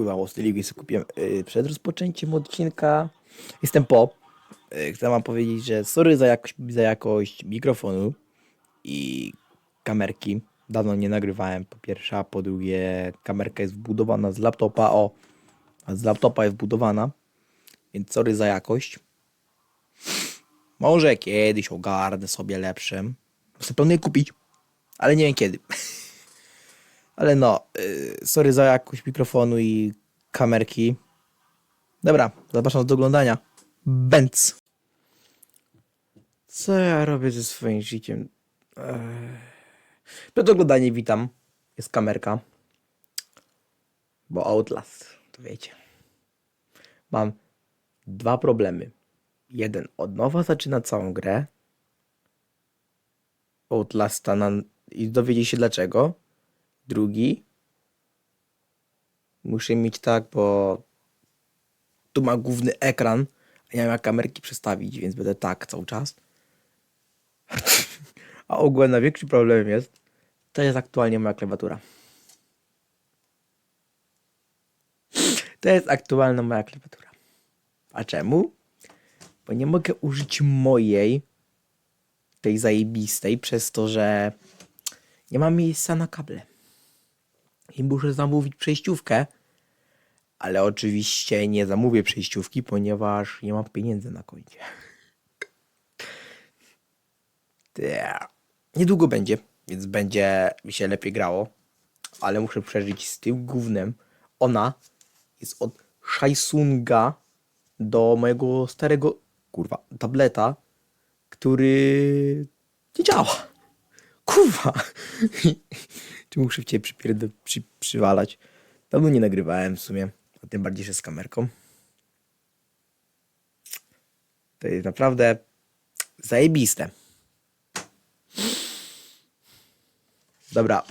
kurwa, Mostyligi sobie kupiłem yy, przed rozpoczęciem odcinka. Jestem po. Yy, chcę wam powiedzieć, że sorry za jakość, za jakość mikrofonu i kamerki. Dawno nie nagrywałem, po pierwsze, a po drugie kamerka jest wbudowana z laptopa, o, z laptopa jest wbudowana, więc sorry za jakość. Może kiedyś ogarnę sobie lepszym. Chcę planuję kupić, ale nie wiem kiedy. Ale no, yy, sorry za jakość mikrofonu i kamerki. Dobra, zapraszam do oglądania. Benz. Co ja robię ze swoim życiem? Ech. Przed oglądaniem witam. Jest kamerka. Bo Outlast, to wiecie. Mam dwa problemy. Jeden, od nowa zaczyna całą grę. Outlasta na... i dowiedzieć się dlaczego. Drugi, muszę mieć tak, bo tu ma główny ekran, a nie mam kamerki przestawić, więc będę tak cały czas. A ogólnie największy problem jest, to jest aktualnie moja klawiatura. To jest aktualna moja klawiatura. A czemu? Bo nie mogę użyć mojej, tej zajebistej, przez to, że nie mam miejsca na kable. I muszę zamówić przejściówkę, ale oczywiście nie zamówię przejściówki, ponieważ nie mam pieniędzy na koncie. Tea. Niedługo będzie, więc będzie mi się lepiej grało, ale muszę przeżyć z tym głównym. Ona jest od Shaisunga do mojego starego, kurwa, tableta, który nie działa. Kurwa! Czy muszę w ciebie przypierd- przy, przywalać? Nie nagrywałem w sumie, a tym bardziej, że z kamerką. To jest naprawdę zajebiste. Dobra.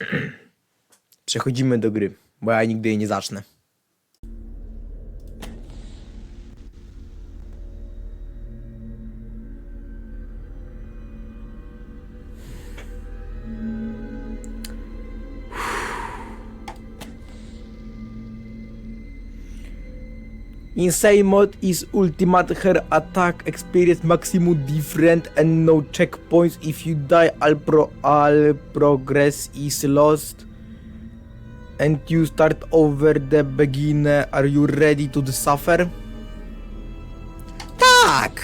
Przechodzimy do gry, bo ja nigdy jej nie zacznę. Insane mode is ultimate her attack experience maximum different and no checkpoints. If you die, all, pro all progress is lost. And you start over the begin. Are you ready to suffer? Tak!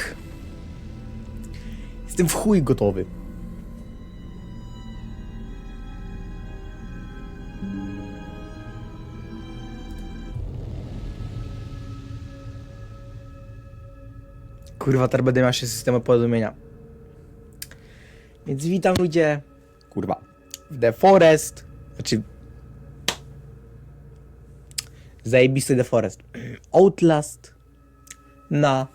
Jestem w chuj gotowy. Kurwa, będę miał się systemu porozumienia. Więc witam ludzie. Kurwa. W The Forest. Znaczy. Zajebisty The Forest. Outlast. Na.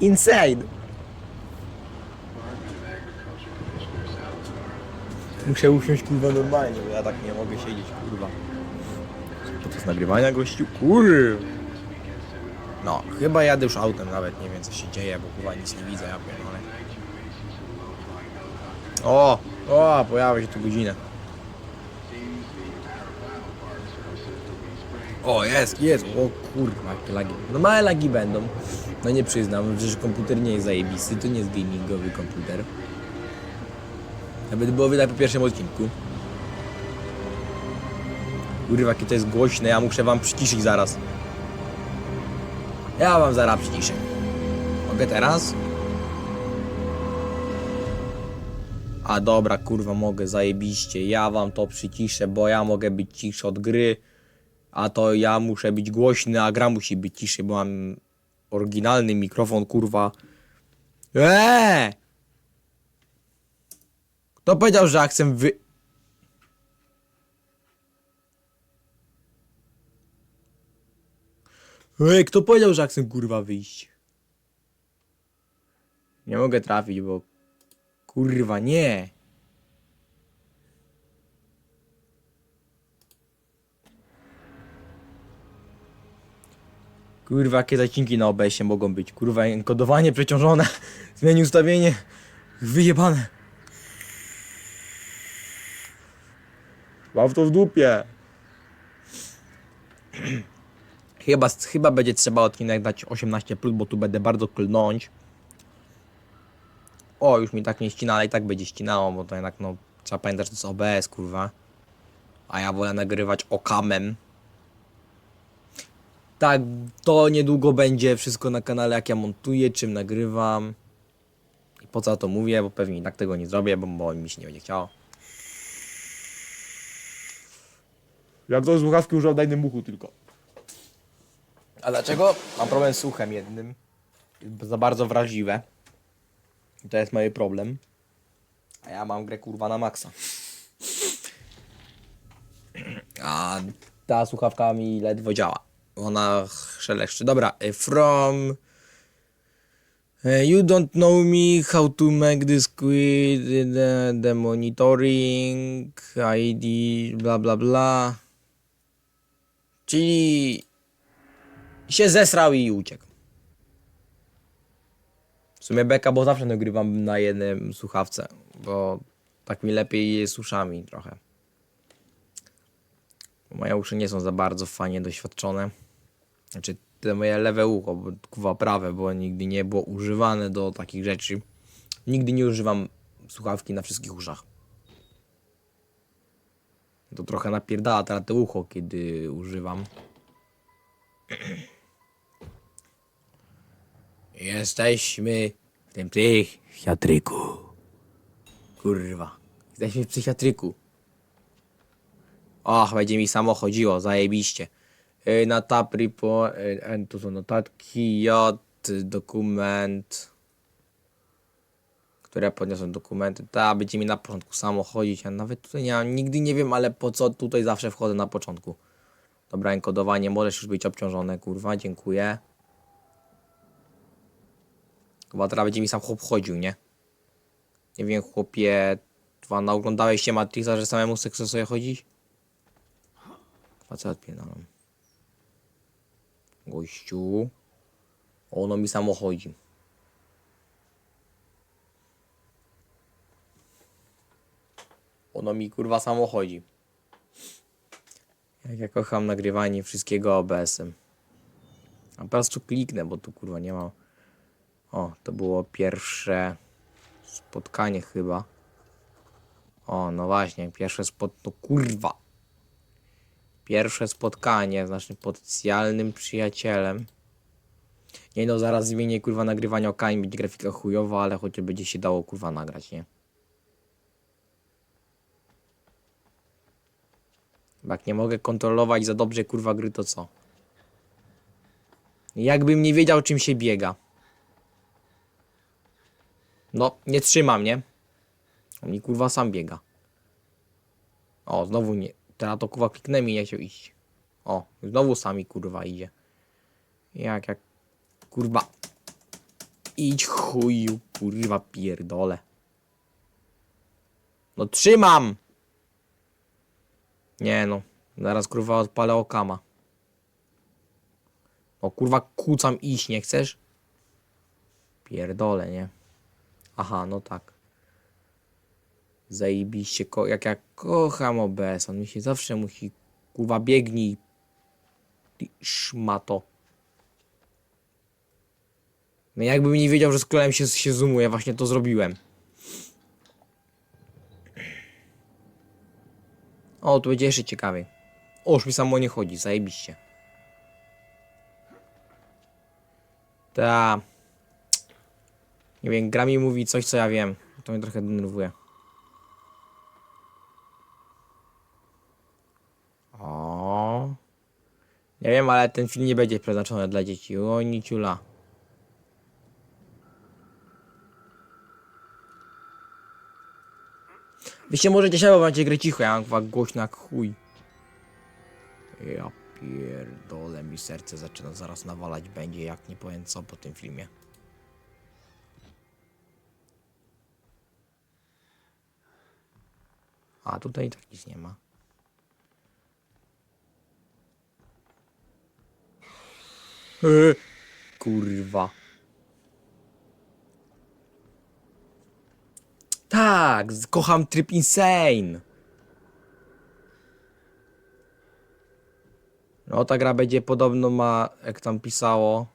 Insane. Muszę usiąść kurwa normalnie, bo ja tak nie mogę siedzieć kurwa. Podczas nagrywania gościu? Kurwa. No, chyba jadę już autem nawet, nie wiem co się dzieje, bo chyba nic nie widzę, ja pierdolę. O! O, pojawia się tu godzinę. O, jest, jest, o kurwa, jakie lagi. No małe lagi będą. No nie przyznam, przecież komputer nie jest zajebisty, to nie jest gamingowy komputer. Nawet było widać po pierwszym odcinku. Kurwa, jakie to jest głośne, ja muszę wam przyciszyć zaraz. Ja wam zaraz przyciszę. Mogę teraz? A dobra, kurwa, mogę, zajebiście. Ja wam to przyciszę, bo ja mogę być ciszy od gry. A to ja muszę być głośny, a gra musi być ciszy, bo mam oryginalny mikrofon, kurwa. Eee! Kto powiedział, że chcę wy... Ej, kto powiedział, że ja chcę kurwa wyjść? Nie mogę trafić, bo... Kurwa, nie. Kurwa, jakie zacinki na OBS-ie mogą być? Kurwa, kodowanie przeciążone. Zmieni ustawienie. Wyjebane. Mam w to w dupie. Chyba, chyba będzie trzeba odcinek dać 18+, bo tu będę bardzo klnąć. O, już mi tak nie ścina, ale i tak będzie ścinało, bo to jednak no, trzeba pamiętać, że to jest OBS, kurwa. A ja wolę nagrywać okamem. Tak, to niedługo będzie wszystko na kanale, jak ja montuję, czym nagrywam. I po co to mówię, bo pewnie i tak tego nie zrobię, bo, bo mi się nie będzie chciało. Jak to słuchawki używał daj muchu tylko. A dlaczego? Mam problem z słuchem jednym. Za bardzo wrażliwe. I to jest mój problem. A ja mam grę kurwa na maksa. A ta słuchawka mi ledwo działa. Ona szeleszczy. Dobra, y, from... y, You don't know me, how to make this quit, the, the monitoring, ID, bla bla bla. Czyli się zesrał i uciekł. W sumie beka, bo zawsze nagrywam na jednym słuchawce, bo tak mi lepiej jest uszami trochę. Moje uszy nie są za bardzo fajnie doświadczone. Znaczy, te moje lewe ucho, bo kuwa prawe, bo nigdy nie było używane do takich rzeczy. Nigdy nie używam słuchawki na wszystkich uszach. To trochę napierdala teraz te ucho, kiedy używam. Jesteśmy w tym psychiatryku. Kurwa. Jesteśmy w psychiatryku. Och, będzie mi samo chodziło, zajebiście. Yy, Na tab report, yy, tu są notatki, J, dokument. Które podniosą dokumenty. Ta będzie mi na początku samo chodzić. Ja nawet tutaj nie nigdy nie wiem, ale po co tutaj zawsze wchodzę na początku. Dobra, enkodowanie, możesz już być obciążone, kurwa, dziękuję. Chyba teraz będzie mi sam chłop chodził, nie? Nie wiem, chłopie, dwa naoglądałeś się Matrixa, że samemu chcesz sobie chodzić? Co odpierdalam. Gościu. Ono mi samo chodzi. Ono mi kurwa samo chodzi. Jak ja kocham nagrywanie wszystkiego OBS-em. A po prostu kliknę, bo tu kurwa nie ma. O, to było pierwsze spotkanie chyba. O, no właśnie, pierwsze spot... No kurwa! Pierwsze spotkanie z naszym potencjalnym przyjacielem. Nie no, zaraz zmienię kurwa nagrywanie okami, będzie grafika chujowa, ale chociaż będzie się dało kurwa nagrać, nie? Jak nie mogę kontrolować za dobrze kurwa gry, to co? Jakbym nie wiedział czym się biega. No, nie trzymam, nie? On mi kurwa sam biega. O, znowu nie. Teraz to kurwa kliknę mi nie chciał iść. O, znowu sami kurwa idzie. Jak, jak. Kurwa. Idź chuju, kurwa pierdole. No trzymam! Nie no, zaraz kurwa odpalę okama. O kurwa kucam iść, nie chcesz? Pierdole, nie? Aha, no tak. Zajebiście, ko- jak ja kocham OBS, on mi się zawsze musi, kurwa, biegnij, ty szmato. No jakbym nie wiedział, że z królem się, się zoomuje, właśnie to zrobiłem. O, tu będzie jeszcze ciekawiej. O, już mi samo nie chodzi, zajebiście. Ta. Nie wiem, gra mi mówi coś, co ja wiem. To mnie trochę denerwuje. O. Nie wiem, ale ten film nie będzie przeznaczony dla dzieci. O, niciula. Wy się możecie się, bo macie grę cicho, ja mam chyba głośno jak chuj. Ja pierdolę, mi serce zaczyna zaraz nawalać będzie, jak nie powiem co po tym filmie. A tutaj i tak nic nie ma. Eee, Kurwa. Tak, kocham tryb insane. No ta gra będzie podobno ma, jak tam pisało,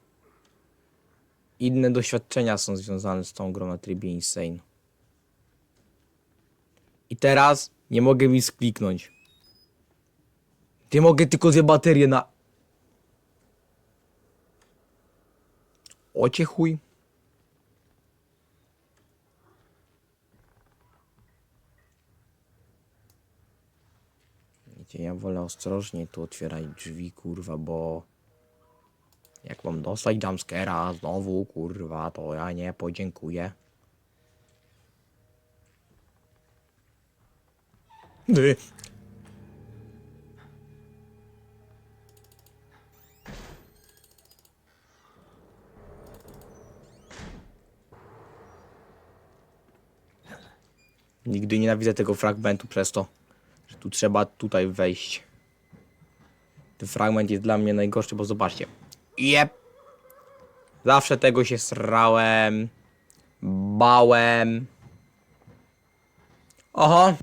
inne doświadczenia są związane z tą grą na trybie Insane. I teraz nie mogę mi skliknąć. Ty mogę tylko dwie baterie na... Ocie chuj. Wiecie, ja wolę ostrożnie tu otwierać drzwi, kurwa, bo... Jak mam dostać jumpscare'a znowu, kurwa, to ja nie podziękuję. Ty. Nigdy nienawidzę tego fragmentu przez to, że tu trzeba tutaj wejść. Ten fragment jest dla mnie najgorszy, bo zobaczcie. Jep. Zawsze tego się srałem. Bałem. Oho.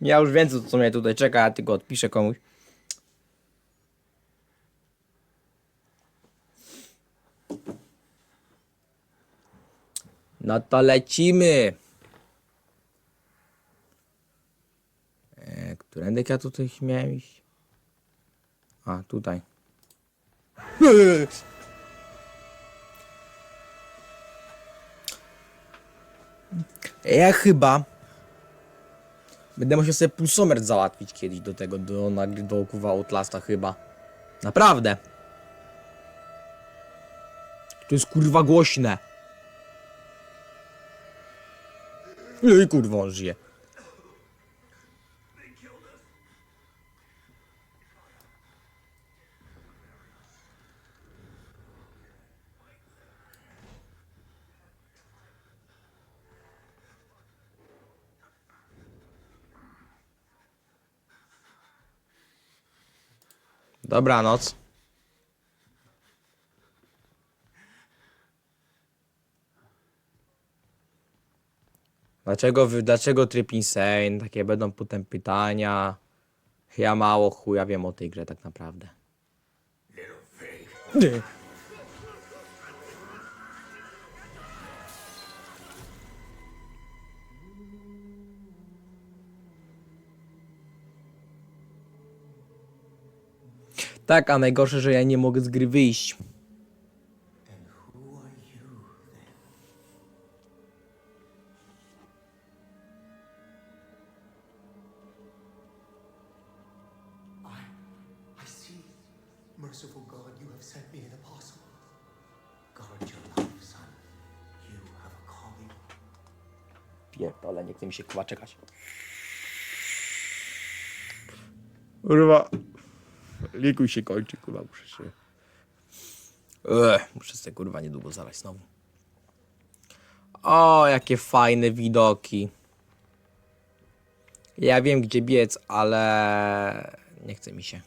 Ja już wiem, co, mnie tutaj czeka, ja tylko odpiszę komuś. No to lecimy. E, którędy ja tutaj miałem iść? A, tutaj. Ja chyba będę musiał sobie pulsometr załatwić kiedyś do tego, do nagry do kuwa Outlasta chyba. Naprawdę. To jest kurwa głośne. Ej, kurwa, on żyje. Dobranoc. Dlaczego, wy, dlaczego tryb insane? Takie będą potem pytania. Ja mało chuja wiem o tej grze tak naprawdę. Tak, a najgorsze, że ja nie mogę z gry wyjść. Merciful God, you have sent me an apostle. Guard your life, son. You have a calling. Pierdolę, nie chce mi się czekać. Kurwa. Likuj się kończy, kurwa, muszę się... Ech, muszę sobie kurwa niedługo zalać znowu. O, jakie fajne widoki. Ja wiem gdzie biec, ale nie chce mi się.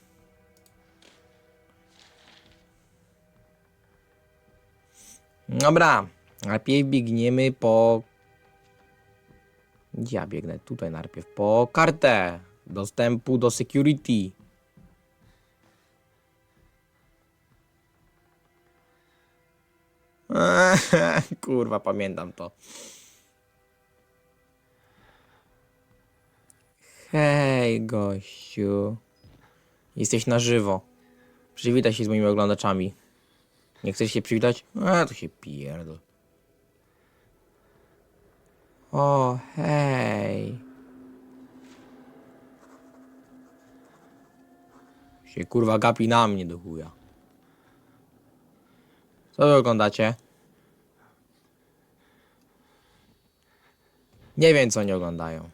Dobra, najpierw biegniemy po... Ja biegnę tutaj najpierw po kartę dostępu do security. Kurwa, pamiętam to. Hej, gościu. Jesteś na żywo. Przywitaj się z moimi oglądaczami. Nie chcesz się przywitać? A, to się pierdol. O, hej. Się kurwa gapi na mnie do chuja. Co wy oglądacie? Nie wiem, co nie oglądają.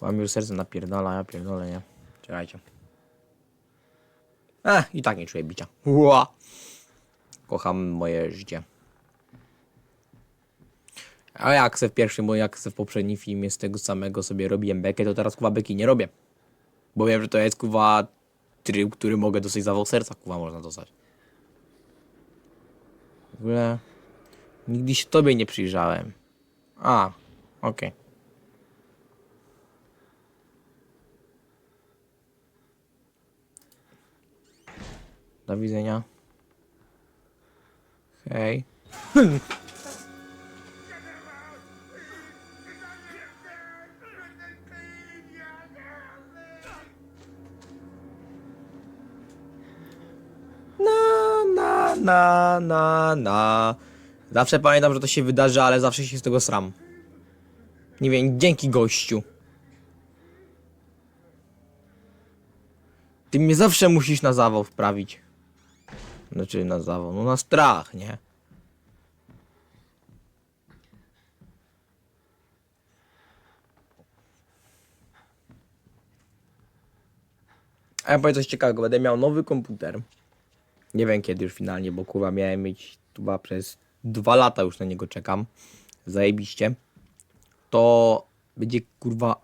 Mam już serce napierdala, ja pierdolę, nie? Czekajcie. E, i tak nie czuję bicia. Ua! Kocham moje życie. A jak se w pierwszym, bo jak se w poprzednim filmie z tego samego sobie robiłem bekę, to teraz kuwa beki nie robię. Bo wiem, że to jest kuwa tryb, który mogę dostać zawał serca, kuwa można dostać. W ogóle nigdy się tobie nie przyjrzałem. A, okej. Do widzenia. Hej. na, na, na. Zawsze pamiętam, że to się wydarzy, ale zawsze się z tego sram. Nie wiem, dzięki gościu. Ty mnie zawsze musisz na zawał wprawić. Znaczy na zawał, no na strach, nie? A ja powiem coś ciekawego, będę miał nowy komputer. Nie wiem kiedy już finalnie, bo kurwa miałem mieć chyba przez dwa lata już na niego czekam. Zajebiście. To będzie kurwa.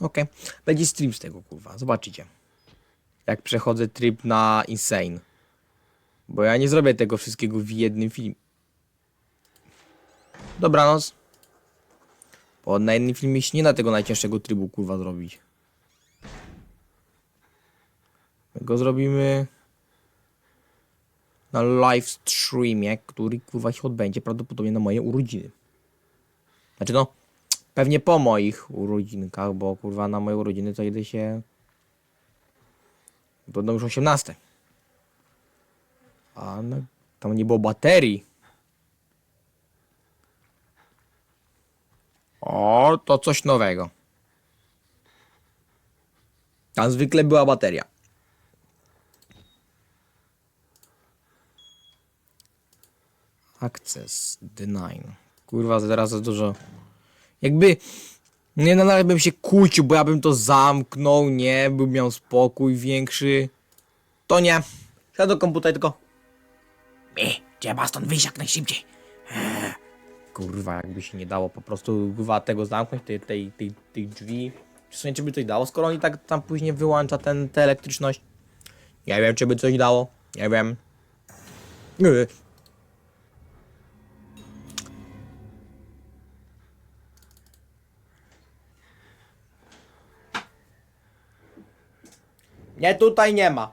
Okej. Będzie stream z tego kurwa. Zobaczycie. Jak przechodzę tryb na Insane. Bo ja nie zrobię tego wszystkiego w jednym filmie. Dobranoc. Bo na jednym filmie się nie da tego najcięższego trybu kurwa zrobić. Go zrobimy na live streamie, który kurwa się odbędzie prawdopodobnie na moje urodziny. Znaczy no, pewnie po moich urodzinkach, bo kurwa na moje urodziny to jedę się będą już 18. A no, tam nie było baterii. O, to coś nowego. Tam zwykle była bateria. Access deny. Kurwa, teraz za dużo. Jakby. Nie, no nawet bym się kłócił, bo ja bym to zamknął, nie, bym miał spokój większy. To nie. Siadł do komputera tylko. Mi, trzeba stąd wyjść jak najszybciej. Eee. Kurwa, jakby się nie dało po prostu kurwa tego zamknąć, tej, tej, tej, tej drzwi. Czy sobie, czy by coś dało, skoro oni tak tam później wyłącza ten, tę elektryczność? Nie wiem, czy by coś dało. Nie wiem. Nie. Nie, tutaj nie ma.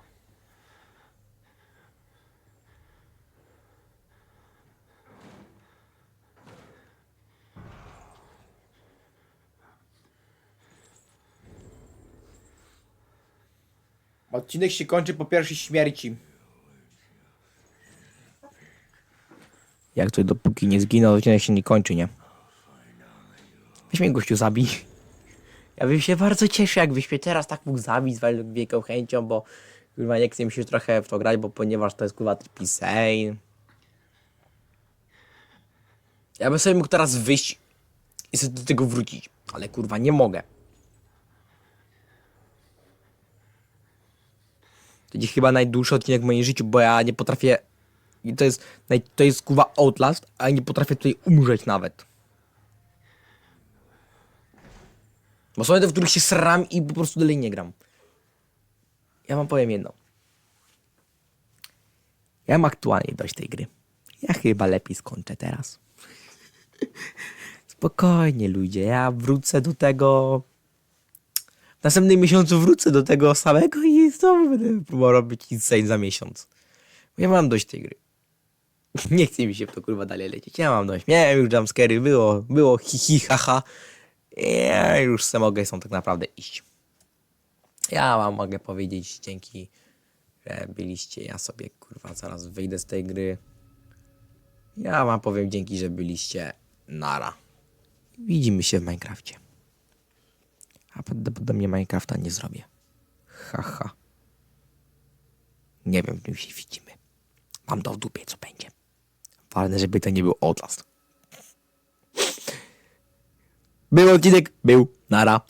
Odcinek się kończy po pierwszej śmierci. Jak to dopóki nie zginął, odcinek się nie kończy, nie? Weź mnie gościu zabij. Ja bym się bardzo cieszył, jakbyś mnie teraz tak mógł zabić z wielką chęcią, bo kurwa nie chcę mi się trochę w to grać, bo ponieważ to jest kurwa triple sane. Ja bym sobie mógł teraz wyjść i sobie do tego wrócić, ale kurwa nie mogę. To będzie chyba najdłuższy odcinek w moim życiu, bo ja nie potrafię. I to jest, to jest kurwa Outlast, a ja nie potrafię tutaj umrzeć nawet. Bo są te, w których się sram i po prostu dalej nie gram. Ja wam powiem jedno. Ja mam aktualnie dość tej gry. Ja chyba lepiej skończę teraz. Spokojnie ludzie, ja wrócę do tego... W następnym miesiącu wrócę do tego samego i znowu będę próbował robić insane za miesiąc. Ja mam dość tej gry. Nie chce mi się w to kurwa dalej lecieć. Ja mam dość. Miałem już jumpscary, było, było hi hi ha ha. Ja już se mogę są tak naprawdę iść. Ja wam mogę powiedzieć dzięki, że byliście. Ja sobie kurwa zaraz wyjdę z tej gry. Ja wam powiem dzięki, że byliście. Nara. Widzimy się w Minecrafcie. A prawdopodobnie Minecrafta nie zrobię. Haha. Nie wiem, czym się widzimy. Mam to w dupie, co będzie. Ważne, żeby to nie był Outlast. Był odcinek, był, nara.